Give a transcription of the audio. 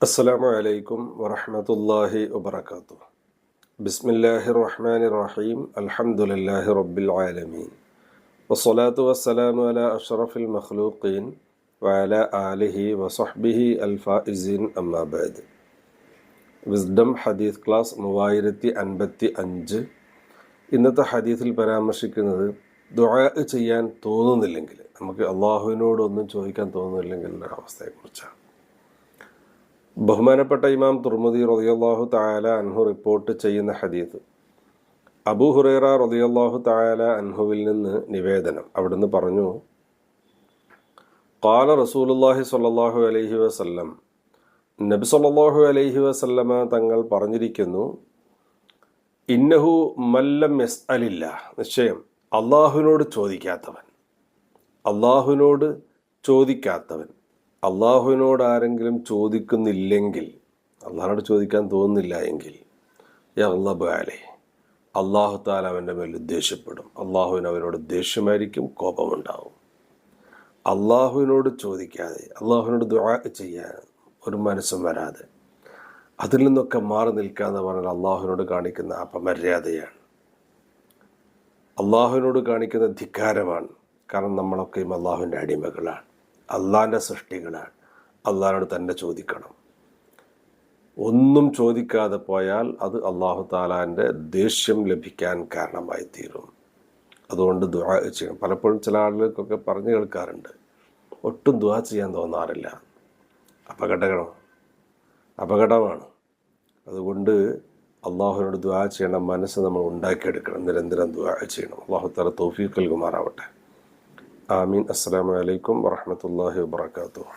അസ്സലാമു അലൈക്കും വറഹമത്തല്ലാഹി വബർക്കാത്തു ബിസ്മില്ലാഹി റഹ്മാൻ റഹീം അൽഹംദുലില്ലാഹി റബ്ബിൽ ആലമീൻ വസ്സലാത്തു വസ്സലാമു അല അഷ്റഫിൽ മഖ്ലൂഖീൻ വഅല ആലിഹി വസഹ്ബിഹി അൽഫായിസീൻ അമ്മാബാദ് വിസ്ഡം ഹദീസ് ക്ലാസ് മൂവായിരത്തി അൻപത്തി അഞ്ച് ഇന്നത്തെ ഹദീസിൽ പരാമർശിക്കുന്നത് ദുആ ചെയ്യാൻ തോന്നുന്നില്ലെങ്കിൽ നമുക്ക് അള്ളാഹുവിനോടൊന്നും ചോദിക്കാൻ തോന്നുന്നില്ലെങ്കിലുള്ള അവസ്ഥയെക്കുറിച്ചാണ്. ബഹുമാനപ്പെട്ട ഇമാം തുർമുദി റതിയല്ലാഹു തായാല അൻഹു റിപ്പോർട്ട് ചെയ്യുന്ന ഹദീത് അബൂ ഹുറേറ റതിയല്ലാഹു തായാല അൻഹുവിൽ നിന്ന് നിവേദനം. അവിടുന്ന് പറഞ്ഞു കാല റസൂലുല്ലാഹി സ്വല്ലല്ലാഹു അലൈഹി വസല്ലം നബി സല്ലല്ലാഹു അലൈഹി വസല്ലമ തങ്ങൾ പറഞ്ഞിരിക്കുന്നു ഇന്നഹു മല്ലം എസ് അലില്ല നിശ്ചയം. അള്ളാഹുവിനോട് ചോദിക്കാത്തവൻ. അള്ളാഹുവിനോട് ചോദിക്കാത്തവൻ. അള്ളാഹുവിനോട് ആരെങ്കിലും ചോദിക്കുന്നില്ലെങ്കിൽ അള്ളാഹിനോട് ചോദിക്കാൻ തോന്നുന്നില്ല എങ്കിൽ അള്ളബാലെ അള്ളാഹു താല അവന്റെ മേൽ ദേഷ്യപ്പെടും. അള്ളാഹുവിന് അവനോട് ദേഷ്യമായിരിക്കും കോപമുണ്ടാവും. അള്ളാഹുവിനോട് ചോദിക്കാതെ അള്ളാഹുവിനോട് ദുആ ചെയ്യാൻ ഒരു മനസ്സും വരാതെ അതിൽ നിന്നൊക്കെ മാറി നിൽക്കുക എന്ന് പറഞ്ഞാൽ അള്ളാഹുവിനോട് കാണിക്കുന്ന അപമര്യാദയാണ്. അള്ളാഹുവിനോട് കാണിക്കുന്ന ധിക്കാരമാണ്. കാരണം നമ്മളൊക്കെയും അള്ളാഹുവിന്റെ അടിമകളാണ്. അള്ളാഹിന്റെ സൃഷ്ടികളാണ്. അള്ളാഹിനോട് തന്നെ ചോദിക്കണം. ഒന്നും ചോദിക്കാതെ പോയാൽ അത് അള്ളാഹു താലാന്റെ ദേഷ്യം ലഭിക്കാൻ കാരണമായി തീരും അതുകൊണ്ട് ദുആ ചെയ്യണം. പലപ്പോഴും ചില ആളുകൾക്കൊക്കെ പറഞ്ഞു കേൾക്കാറുണ്ട്. ഒട്ടും ദുആ ചെയ്യാൻ തോന്നാറില്ല. അപകടകരം അപകടമാണ്. അതുകൊണ്ട് അള്ളാഹുവിനോട് ദുആ ചെയ്യണം മനസ്സ് നമ്മൾ ഉണ്ടാക്കിയെടുക്കണം നിരന്തരം ദുആ ചെയ്യണം. അള്ളാഹു തല തോഫീഖ് നൽകുമാറാവട്ടെ. ആമീൻ. അസ്സാം വലൈക്കും വാഹമത്തല്ലാഹി വാത്തു